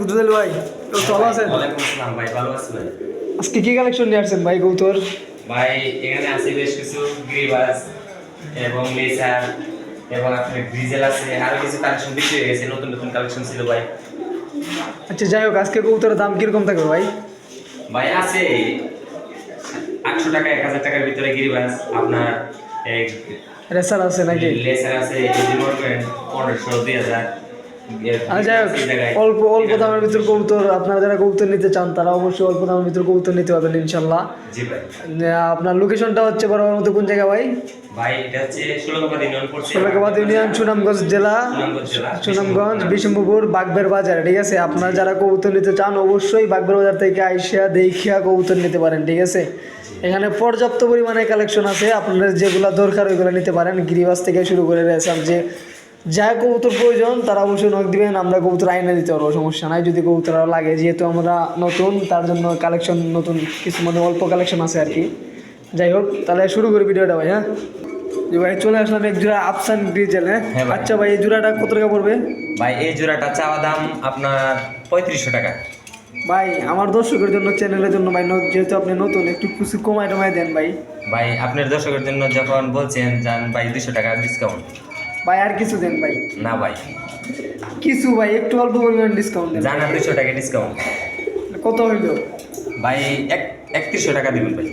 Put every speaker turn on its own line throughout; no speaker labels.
বুদ্ধদেল ভাই তো ভালো আছেন
ভাই ভালো আছি ভাই?
আজকে কি কালেকশন নিয়ে আসছেন ভাই কৌতর
ভাই এখানে আছে বেশ কিছু গ্রিবাস এবং লেসার এবং আপনার গ্রিজেল আছে আরও কিছু কালেকশন বিক্রি হয়ে গেছে নতুন নতুন কালেকশন ছিল ভাই।
আচ্ছা যাই হোক আজকে কৌতরের দাম কীরকম থাকবে ভাই?
ভাই আছে আটশো টাকা এক হাজার টাকার ভিতরে গিরিবাস আপনার
রেসার আছে নাকি?
লেসার আছে পনেরোশো দুই হাজার।
যাই হোক অল্প অল্প দামের ভিতর কবুতর আপনারা যারা কবুতর নিতে চান তারা অবশ্যই অল্প দামের ভিতর কবুতর নিতে পারবেন ইনশাল্লাহ আপনার লোকেশনটা হচ্ছে বরাবর মতো কোন জায়গা ভাই? সোলাকাবাদ ইউনিয়ন সুনামগঞ্জ জেলা।
সুনামগঞ্জ
বিষ্ণুপুর। বাগবের বাজার ঠিক আছে? আপনারা যারা কবুতর নিতে চান অবশ্যই বাগবের বাজার থেকে আইসিয়া দেখিয়া কবুতর নিতে পারেন ঠিক আছে? এখানে পর্যাপ্ত পরিমাণে কালেকশন আছে আপনাদের যেগুলো দরকার ওইগুলো নিতে পারেন। গিরিবাস থেকে শুরু করে রেসার যে যা কবুতর প্রয়োজন তারা অবশ্যই নখ দিবেন আমরা কবুতর আইনে দিতে পারব সমস্যা নাই। যদি কবুতর আরও লাগে যেহেতু আমরা নতুন তার জন্য কালেকশন নতুন কিছু মানে অল্প কালেকশন আছে আর কি। যাই হোক তাহলে শুরু করি ভিডিওটা ভাই হ্যাঁ? জি ভাই চলে আসলাম এক জোড়া আফসান ডিজেল হ্যাঁ?
হ্যাঁ।
আচ্ছা ভাই এই জোড়াটা কত টাকা পড়বে?
ভাই এই জোড়াটা চাওয়া দাম আপনার পঁয়ত্রিশশো টাকা।
ভাই আমার দর্শকের জন্য চ্যানেলের জন্য ভাই যেহেতু আপনি নতুন একটু কিছু কমাই টমাই দেন ভাই।
ভাই আপনার দর্শকের জন্য যখন বলছেন যান ভাই দুশো টাকা ডিসকাউন্ট
ভাই আর কিছু দেন ভাই।
না ভাই।
কিছু ভাই একটু অল্প পরিমাণ ডিসকাউন্ট দেন।
আর দুশো টাকা ডিসকাউন্ট
কত হইল?
ভাই এক একত্রিশশো টাকা দিবেন ভাই।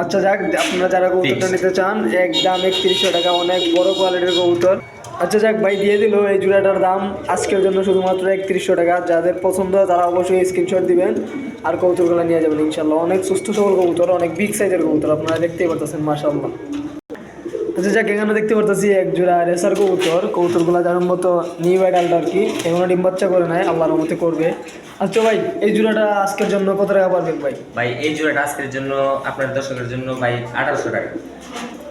আচ্ছা যাক আপনারা যারা কবুতরটা নিতে চান একদম একত্রিশশো টাকা অনেক বড় কোয়ালিটির কবুতর। আচ্ছা যাক ভাই দিয়ে দিল এই জোড়াটার দাম। আজকের জন্য শুধুমাত্র একত্রিশশো টাকা। যাদের পছন্দ হয় তারা অবশ্যই স্ক্রিনশট দিবেন আর কবুতরগুলো নিয়ে যাবেন ইনশাল্লাহ অনেক সুস্থ সবল কবুতর অনেক বিগ সাইজের কবুতর আপনারা দেখতেই পারতেছেন মাশাল্লাহ আচ্ছা যাক এখানে দেখতে পারতেছি এক জোড়া রেসার কবুতর। কবুতরগুলো যার মতো নিউ অ্যাডাল্ট আর কি এগুলো ডিম বাচ্চা করে নেয় আল্লাহর মতে করবে। আচ্ছা ভাই এই জোড়াটা আজকের জন্য কত টাকা পারবেন ভাই?
ভাই এই জোড়াটা আজকের জন্য আপনার দর্শকের জন্য ভাই আঠারোশো টাকা।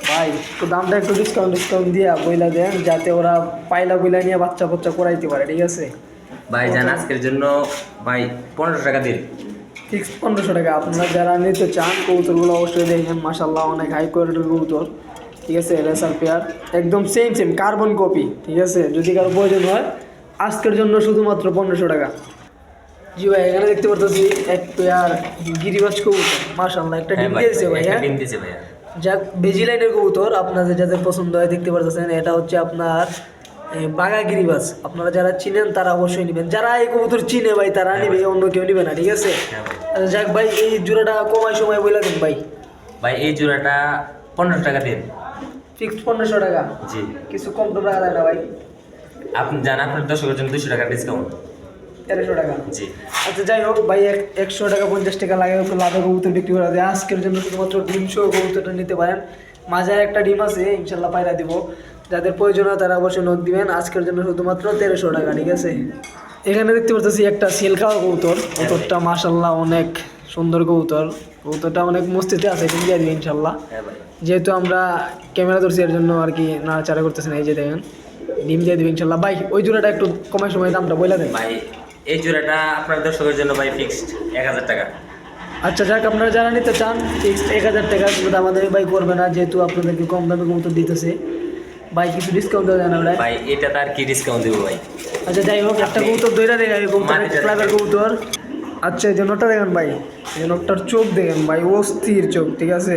ভাই তো দামটা একটু ডিসকাউন্ট ডিসকাউন্ট দিয়ে বইলা দেন যাতে ওরা পাইলা বইলা নিয়ে বাচ্চা বাচ্চা করাইতে পারে ঠিক আছে?
ভাই যান আজকের জন্য ভাই পনেরোশো টাকা দিন।
ফিক্স পনেরোশো টাকা। আপনারা যারা নিতে চান কবুতরগুলো অবশ্যই দেখেন মাসাল্লাহ অনেক হাই কোয়ালিটির কবুতর। ঠিক আছে রেসার পেয়ার একদম সেম সেম কার্বন কপি ঠিক আছে? যদি কারও প্রয়োজন হয় আজকের জন্য শুধুমাত্র পনেরোশো টাকা। জি ভাই এখানে দেখতে পারতেছি এক পেয়ার গিরিবাজ কবুতর মাসাল্লাহ একটা ডিম দিয়েছে ভাই হ্যাঁ
ডিম দিয়েছে ভাইয়া।
যাক বেজি লাইনের কবুতর আপনাদের যাদের পছন্দ হয় দেখতে পারতেছেন এটা হচ্ছে আপনার বাঘা গিরিবাস আপনারা যারা চিনেন তারা অবশ্যই নেবেন। যারা এই কবুতর চিনে ভাই তারা নিবে অন্য কেউ নিবে না ঠিক আছে?
হ্যাঁ
আচ্ছা, যাক ভাই এই জোড়াটা কমাই সময় বলে দেন ভাই।
ভাই এই জোড়াটা পনেরোশো টাকা দিন।
ফিক্সড পনেরোশো টাকা।
জি।
কিছু কম না ভাই।
আপনি আপনার দর্শকের জন্য দুশো টাকা ডিসকাউন্ট
তেরোশো টাকা।
জি।
আচ্ছা যাই হোক ভাই এক একশো টাকা পঞ্চাশ টাকা লাগে কবুতর বিক্রি করে আজকের জন্য শুধুমাত্র ডিম সহ কবুতরটা নিতে পারেন। মাঝে একটা ডিম আছে ইনশাল্লাহ পায়রা দিব। যাদের প্রয়োজন হয় তারা অবশ্যই নোট দিবেন। আজকের জন্য শুধুমাত্র তেরোশো টাকা ঠিক আছে? এখানে দেখতে পারতেছি একটা সেল খাওয়া কবুতর। কবুতরটা মাসাল্লাহ অনেক সুন্দর কবুতর। কবুতরটা অনেক মস্তিতে আছে কিন্তু দিয়ে দিবে ইনশাল্লাহ
হ্যাঁ
যেহেতু আমরা ক্যামেরা ধরছি এর জন্য আর কি নাড়াচাড়া করতেছি না এই যে দেখেন। ডিম দিয়ে দিবে ইনশাল্লাহ ভাই ওই জোড়াটা একটু কমায় সময় দামটা বলে দেন।
ভাই এই জোড়াটা আপনার দর্শকের জন্য ভাই ফিক্সড এক হাজার টাকা।
আচ্ছা যাক আপনারা যারা নিতে চান ফিক্সড এক হাজার টাকা কিন্তু আমাদের ভাই করবে না যেহেতু আপনাদেরকে কম দামে কবুতর দিতেছে। ভাই কিছু ডিসকাউন্ট দেওয়া যায় না ভাই
ভাই এটা তার কি ডিসকাউন্ট দেবো ভাই?
আচ্ছা যাই হোক একটা কবুতর দইরা এই কবুতর ক্লাবের কবুতর। আচ্ছা এই যে নোটটা দেখেন ভাই। এই যে চোখ দেখেন ভাই অস্থির চোখ, ঠিক আছে?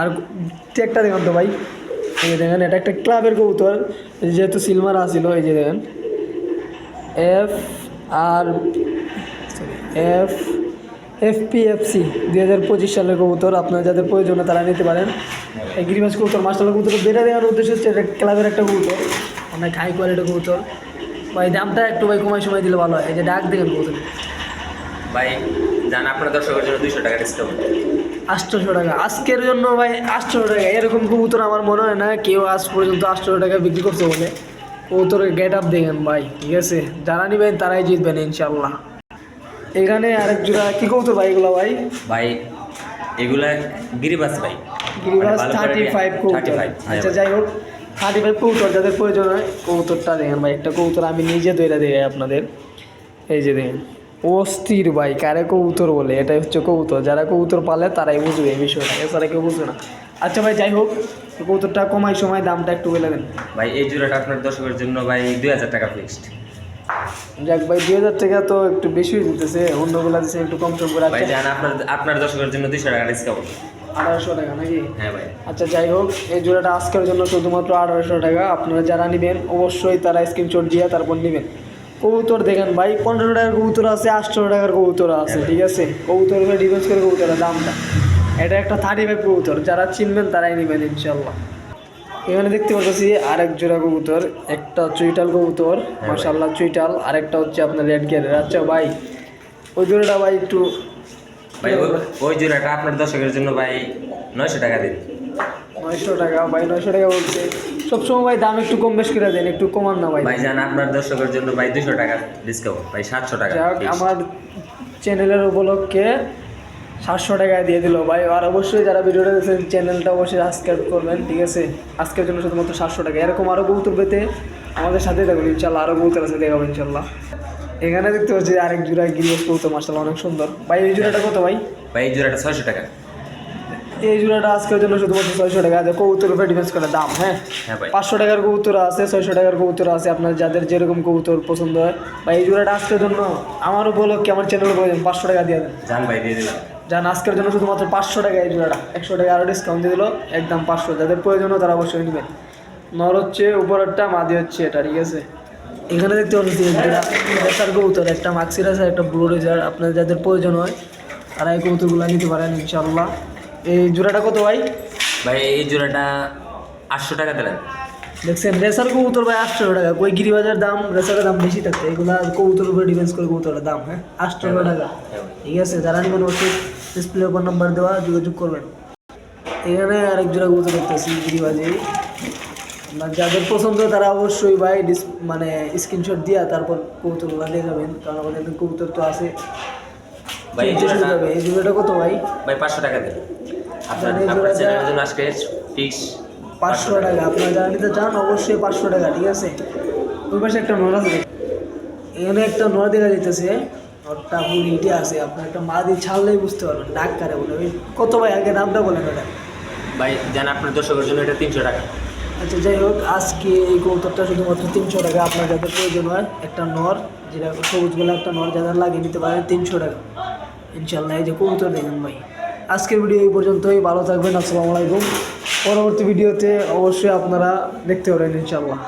আর টেকটা দেখেন তো ভাই। এই যে দেখেন, এটা একটা ক্লাবের কবুতর। যেহেতু সিলমার আসিল এই যে দেখেন। F R F F P F C দুই হাজার পঁচিশ সালের কবুতর। আপনার যাদের প্রয়োজন তারা নিতে পারেন। এই গিরিবাস কবুতর মাস্টার কবুতর বেটা দেওয়ার উদ্দেশ্য হচ্ছে এটা ক্লাবের একটা কবুতর। অনেক হাই কোয়ালিটির কবুতর। ভাই, দামটা একটু ভাই কমাই সময় দিলে ভালো হয়। এই যে ডাক দেখেন কবুতর
ভাই জান আপনার দর্শকের জন্য দুশো টাকা ডিসকাউন্ট
আটশোশো টাকা। আজকের জন্য ভাই আটশোশো টাকা। এরকম কবুতর আমার মনে হয় না কেউ আজ পর্যন্ত আটশোশো টাকা বিক্রি করতে বলে। কবুতরের গেট আপ দেখেন ভাই ঠিক আছে? যারা নিবেন তারাই জিতবেন ইনশাল্লাহ এখানে আরেক জোড়া কি কবুতর ভাই এগুলো ভাই?
ভাই এগুলা গিরিবাস ভাই।
গিরিবাস
মানে
থার্টি ফাইভ
35
কবুতর।
হ্যাঁ
আচ্ছা যাই হোক থার্টি ফাইভ কবুতর যাদের প্রয়োজন হয় কবুতরটা দেখেন ভাই একটা কবুতর আমি নিজে তৈরি দেখাই আপনাদের। এই যে দেখেন অস্থির ভাই কারে কবুতর বলে? এটাই হচ্ছে কবুতর। যারা কবুতর পালে তারাই বুঝবে এই বিষয়টা। এছাড়া কেউ বুঝবে না। আচ্ছা ভাই যাই হোক কবুতরটা কমাই সময় দামটা একটু বলে দেন।
ভাই এই জোড়াটা আপনার দর্শকের জন্য ভাই দুই হাজার টাকা ফিক্সড
যাক ভাই দুই হাজার টাকা তো একটু বেশি হয়ে যেতেছে। অন্যগুলা দিচ্ছে একটু কম সম করে।
ভাই
আচ্ছা।
জান আপনার আপনার দর্শকের জন্য দুইশো টাকা ডিসকাউন্ট
আঠারোশো টাকা নাকি?
হ্যাঁ ভাই।
আচ্ছা যাই হোক এই জোড়াটা আজকের জন্য শুধুমাত্র আঠারোশো টাকা। আপনারা যারা নেবেন অবশ্যই তারা স্ক্রিনশট দিয়ে তারপর নেবেন। কবুতর দেখেন ভাই পনেরো টাকার কবুতর আছে আটশো টাকার কবুতর আছে ঠিক আছে? কবুতর উপরে ডিফেন্স করে কবুতরের দামটা। এটা একটা থার্টি ফাইভ কবুতর যারা চিনবেন তারাই নেবেন ইনশাল্লাহ এখানে দেখতে পাচ্ছি আরেক জোড়া কবুতর একটা চুইটাল কবুতর
ভাই।
মার্শাল্লাহ চুইটাল আরেকটা হচ্ছে আপনার রেড গিয়ারের আচ্ছা ভাই ওই জোড়াটা ভাই একটু
ভাই ওই- ওই জোড়াটা আপনার দর্শকের জন্য ভাই নয়শো টাকা দিন।
নয়শো টাকা ভাই নয়শো টাকা বলছে। সবসময় ভাই দাম একটু কম বেশ করে দেন একটু কমান না ভাই।
ভাই জান আপনার দর্শকের জন্য ভাই দুশো টাকা ডিসকাউন্ট ভাই সাতশো টাকা
আমার চ্যানেলের উপলক্ষে সাতশো টাকায় দিয়ে দিল ভাই। আর অবশ্যই যারা ভিডিওটা দেখছেন চ্যানেলটা অবশ্যই সাবস্ক্রাইব করবেন ঠিক আছে? আজকের জন্য শুধুমাত্র সাতশো টাকা। এরকম আরও কবুতর পেতে আমাদের সাথেই থাকুন ইনশাল্লাহ। আরও কবুতর আছে দেখাবো ইনশাল্লাহ। এখানে দেখতে পাচ্ছি আরেক জোড়া গিরিবাস কবুতর মাসাল্লাহ অনেক সুন্দর। ভাই এই জোড়াটা কত ভাই?
ভাই এই জোড়াটা ছয়শো টাকা।
এই জোড়াটা আজকের জন্য শুধুমাত্র ছয়শো টাকা। আছে কবুতর উপরে ডিফেন্স করে দাম হ্যাঁ?
হ্যাঁ
পাঁচশো টাকার কবুতর আছে ছয়শো টাকার কবুতর আছে। আপনার যাদের যেরকম কবুতর পছন্দ হয়। বা এই জোড়াটা আজকের জন্য আমার উপলক্ষে আমার চ্যানেল প্রয়োজন পাঁচশো টাকা দিয়ে দেন।
জান ভাই দিয়ে দিলাম।
যান আজকের জন্য শুধুমাত্র পাঁচশো টাকা এই জোড়াটা। একশো টাকা আরও ডিসকাউন্ট দিয়ে দিল একদম পাঁচশো। যাদের প্রয়োজন হয় তারা অবশ্যই নেবেন। নর হচ্ছে উপরেরটা মাদি হচ্ছে এটা ঠিক আছে? এখানে দেখতে পাচ্ছি রেসার কবুতর একটা মাক্সির আছে একটা ব্লু রেজার আপনার যাদের প্রয়োজন হয় তারা এই কবুতরগুলো নিতে পারেন ইনশাল্লাহ এই জোড়াটা কত ভাই?
ভাই এই জোড়াটা আটশো টাকা দিলেন
দেখছেন রেসার কবুতর ভাই আটশো টাকা। কই গিরিবাজার দাম রেসারের দাম বেশি থাকছে এগুলা কবুতর উপরে ডিফেন্স করে কবুতরের দাম হ্যাঁ? আটশো টাকা। ঠিক আছে যারা নেবেন অবশ্যই ডিসপ্লে ওপর নাম্বার দেওয়া যোগাযোগ করবেন। এখানে আরেক জোড়া কবুতর দেখতেছি গিরিবাজে। আপনার যাদের পছন্দ তারা অবশ্যই ভাই ডিস মানে স্ক্রিনশট দিয়া তারপর কবুতরগুলো দেখাবেন। কারণ আমাদের কবুতর তো আছে।
ভাই এই জোড়াটা
এই জোড়াটা কত ভাই?
ভাই পাঁচশো টাকা দিন আপনার আপনার চ্যানেলের জন্য আজকে ফিক্স
পাঁচশো টাকা। আপনারা যারা নিতে চান অবশ্যই পাঁচশো টাকা ঠিক আছে? ওই পাশে একটা নড় এখানে একটা নড় দেখা ইটে আছে। আপনার একটা মা দিয়ে ছাড়লেই বুঝতে পারবেন ডাক কারে বলে। কত ভাই আগে দামটা বলেন ওটা
ভাই জান আপনার দর্শকের জন্য এটা তিনশো টাকা।
আচ্ছা যাই হোক, আজকে এই কৌতরটা শুধুমাত্র তিনশো টাকা। আপনার যাতে প্রয়োজন হয়, একটা নর, যেটা সবুজ গোলা একটা নর, যাদের লাগিয়ে নিতে পারেন, তিনশো টাকা। ইনশাল্লাহ এই যে কৌতর দেখেন ভাই। আজকের ভিডিও এই পর্যন্তই, ভালো থাকবেন, আসসালামু আলাইকুম। পরবর্তী ভিডিওতে অবশ্যই আপনারা দেখতে পারেন ইনশাল্লাহ